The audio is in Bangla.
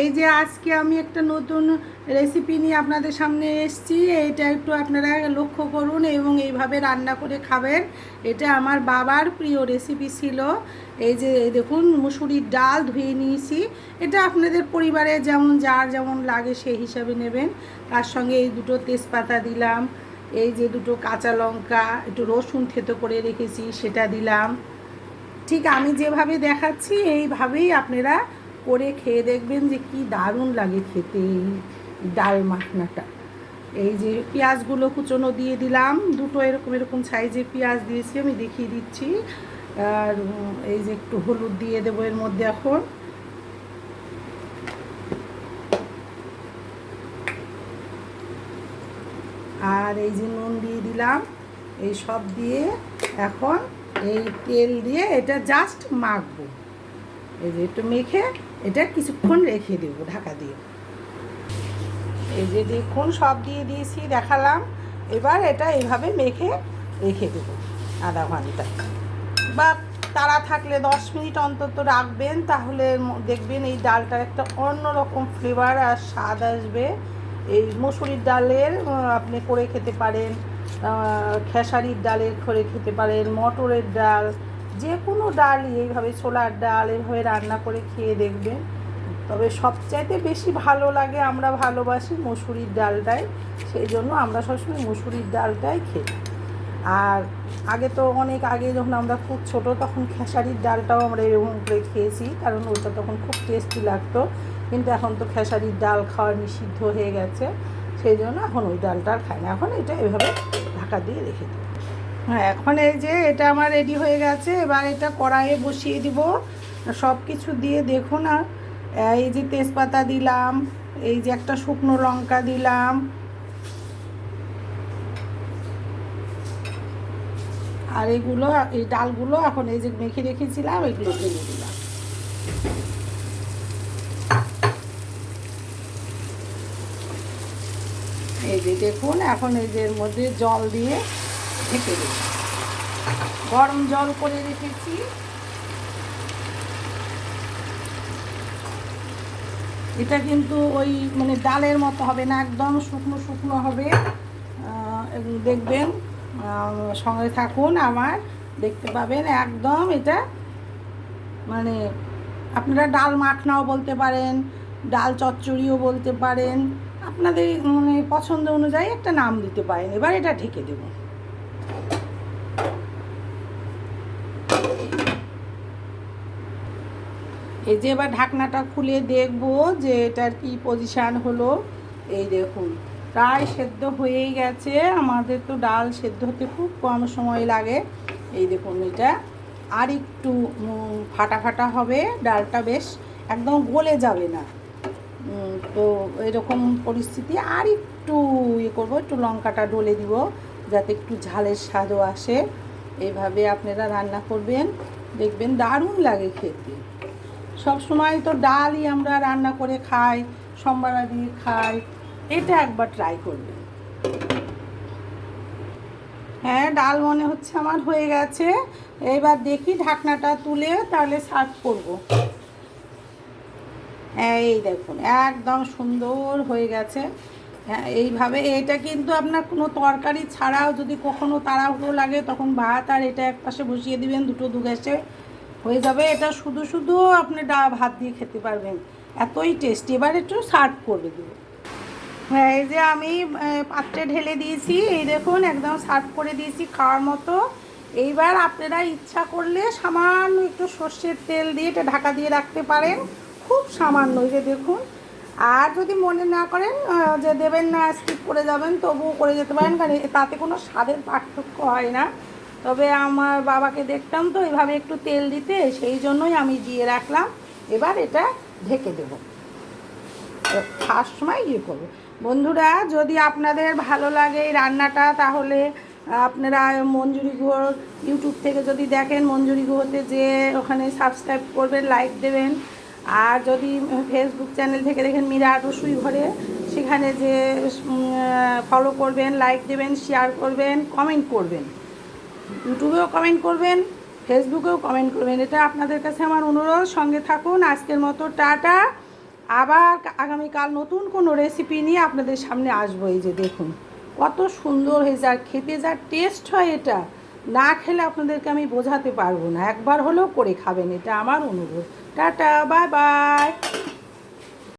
এই যে আজকে আমি একটা নতুন রেসিপি নিয়ে আপনাদের সামনে এসেছি। এটা একটু আপনারা লক্ষ্য করুন এবং এইভাবে রান্না করে খাবেন। এটা আমার বাবার প্রিয় রেসিপি ছিল। এই যে দেখুন, মুসুরির ডাল ধুয়ে নিয়েছি। এটা আপনাদের পরিবারে যেমন, যার যেমন লাগে সেই হিসাবে নেবেন। তার সঙ্গে এই দুটো তেজপাতা দিলাম, এই যে দুটো কাঁচা লঙ্কা, একটু রসুন থেতো করে রেখেছি, সেটা দিলাম। ঠিক আমি যেভাবে দেখাচ্ছি, এইভাবেই আপনারা করে খেয়ে দেখবেন যে কি দারুণ লাগে খেতে এই ডাল মাখনাটা। এই যে পেঁয়াজগুলো কুচনো দিয়ে দিলাম, দুটো এরকম এরকম সাইজে পেঁয়াজ দিয়েছি, আমি দেখিয়ে দিচ্ছি। আর এই যে একটু হলুদ দিয়ে দেবো এর মধ্যে এখন। আর এই যে নুন দিয়ে দিলাম, এই সব দিয়ে এখন এই তেল দিয়ে এটা জাস্ট মাখবো। এই যে একটু মেখে এটা কিছুক্ষণ রেখে দেবো ঢাকা দিয়ে। এই যে দেখুন, সব দিয়ে দিয়েছি, দেখালাম। এবার এটা এইভাবে মেখে রেখে দেবো আধা ঘণ্টা। বা তারা থাকলে দশ মিনিট অন্তত রাখবেন, তাহলে দেখবেন এই ডালটার একটা অন্যরকম ফ্লেভার আর স্বাদ আসবে। এই মুসুরির ডালের আপনি করে খেতে পারেন খেসারির ডালের করে খেতে পারেন, মটরের ডাল যে কোনো ডালই এইভাবে ছোলার ডাল, এইভাবে রান্না করে খেয়ে দেখবেন। তবে সবচাইতে বেশি ভালো লাগে আমরা ভালোবাসি মুসুরির ডালটাই, সেই জন্য আমরা সবসময় মুসুরির ডালটাই খেই আর আগে তো অনেক আগে যখন আমরা খুব ছোট, তখন খেসারির ডালটাও আমরা এরকম করে খেয়েছি, কারণ ওটা তখন খুব টেস্টি লাগতো। কিন্তু এখন তো খেসারির ডাল খাওয়া নিষিদ্ধ হয়ে গেছে, সেই জন্য এখন ওই ডালটা আর খাই না। এখন এটা এভাবে ঢাকা দিয়ে রেখে দিই। হ্যাঁ এখন এই যে এটা আমার রেডি হয়ে গেছে, এবার এটা কড়াইয়ে বসিয়ে দিব। সব কিছু দিয়ে দেখুন আর এই যে তেজপাতা দিলাম, এই যে একটা শুকনো লঙ্কা দিলাম। আর এগুলো, এই ডালগুলো এখন এই যে মেখে রেখেছিলাম, এগুলো ঢেলে দিলাম। এই যে দেখুন, এখন এই যে এর মধ্যে জল দিয়ে ঢেকে দেব গরম জল করে রেখেছি। এটা কিন্তু ওই মানে ডালের মতো হবে না, একদম শুকনো শুকনো হবে। দেখবেন সঙ্গে থাকুন আমার, দেখতে পাবেন একদম এটা মানে আপনারা ডাল মাখনাও বলতে পারেন, ডাল চচ্চড়িও বলতে পারেন। আপনাদের মানে পছন্দ অনুযায়ী একটা নাম দিতে পারেন, এবার এটা ঢেকে দেব। এই যে এবার ঢাকনাটা খুলে দেখব যে এটার কি পজিশান হলো। এই দেখুন, প্রায় সেদ্ধ হয়েই গেছে। আমাদের তো ডাল সেদ্ধ হতে খুব কম সময় লাগে। এই দেখুন এটা। আর একটু ফাটা ফাটা হবে, ডালটা বেশ একদম গলে যাবে না। তো এরকম পরিস্থিতি। আর একটু ইয়ে করব, একটু লঙ্কাটা ডলে দিব, যাতে একটু ঝালের স্বাদও আসে। এইভাবে আপনারা রান্না করবেন, দেখবেন দারুণ লাগে খেতে। সব সময় তো ডালই আমরা রান্না করে খাই, সম্বারা দিয়ে খাই, এটা একবার ট্রাই করবেন হ্যাঁ ডাল মনে হচ্ছে আমার হয়ে গেছে, এবার দেখি ঢাকনাটা তুলে তাহলে সার্ভ করব। হ্যাঁ এই দেখুন, একদম সুন্দর হয়ে গেছে। হ্যাঁ এইভাবে এটা কিন্তু আপনার কোনো তরকারি ছাড়াও যদি কখনো তাড়াহুড়ো লাগে, তখন ভাত আর এটা এক পাশে বসিয়ে দিবেন দুটো দু গ্যাসে হয়ে যাবে, এটা শুধু শুধু আপনি ডা, ভাত দিয়ে খেতে পারবেন। এতই টেস্টি এবার একটু সার্ভ করে দেবো হ্যাঁ এই যে আমি পাত্রে ঢেলে দিয়েছি, এই দেখুন, একদম সার্ভ করে দিয়েছি খাওয়ার মতো। এইবার আপনারা ইচ্ছা করলে সামান্য একটু সর্ষের তেল দিয়ে এটা ঢাকা দিয়ে রাখতে পারেন। খুব সামান্য, এই যে দেখুন। আর যদি মনে না করেন যে দেবেন না স্কিপ করে যাবেন, তবুও করে যেতে পারেন, কারণ তাতে কোনো স্বাদের পার্থক্য হয় না। তবে আমার বাবাকে দেখতাম তো, এভাবে একটু তেল দিতে, সেই জন্যই আমি দিয়ে রাখলাম। এবার এটা ঢেকে দেবো। ফার্স্ট সময় ইয়ে করব। বন্ধুরা, যদি আপনাদের ভালো লাগে এই রান্নাটা, তাহলে আপনারা মঞ্জুরি গুহর ইউটিউব থেকে যদি দেখেন, মঞ্জুরি গুহতে যে ওখানে সাবস্ক্রাইব করবেন, লাইক দেবেন। আর যদি ফেসবুক চ্যানেল থেকে দেখেন মীরা রসুই ঘরে, সেখানে যে ফলো করবেন লাইক দেবেন শেয়ার করবেন কমেন্ট করবেন। ইউটিউবেও কমেন্ট করবেন ফেসবুকেও কমেন্ট করবেন। এটা আপনাদের কাছে আমার অনুরোধ, সঙ্গে থাকুন। আজকের মতো টাটা। আবার আগামীকাল নতুন কোনো রেসিপি নিয়ে আপনাদের সামনে আসব। এই যে দেখুন, কত সুন্দর হয়েছে। আর খেতে যা টেস্ট হয় এটা, না খেলে আপনাদেরকে আমি বোঝাতে পারব না। একবার হলেও করে খাবেন, এটা আমার অনুরোধ। Tata bye bye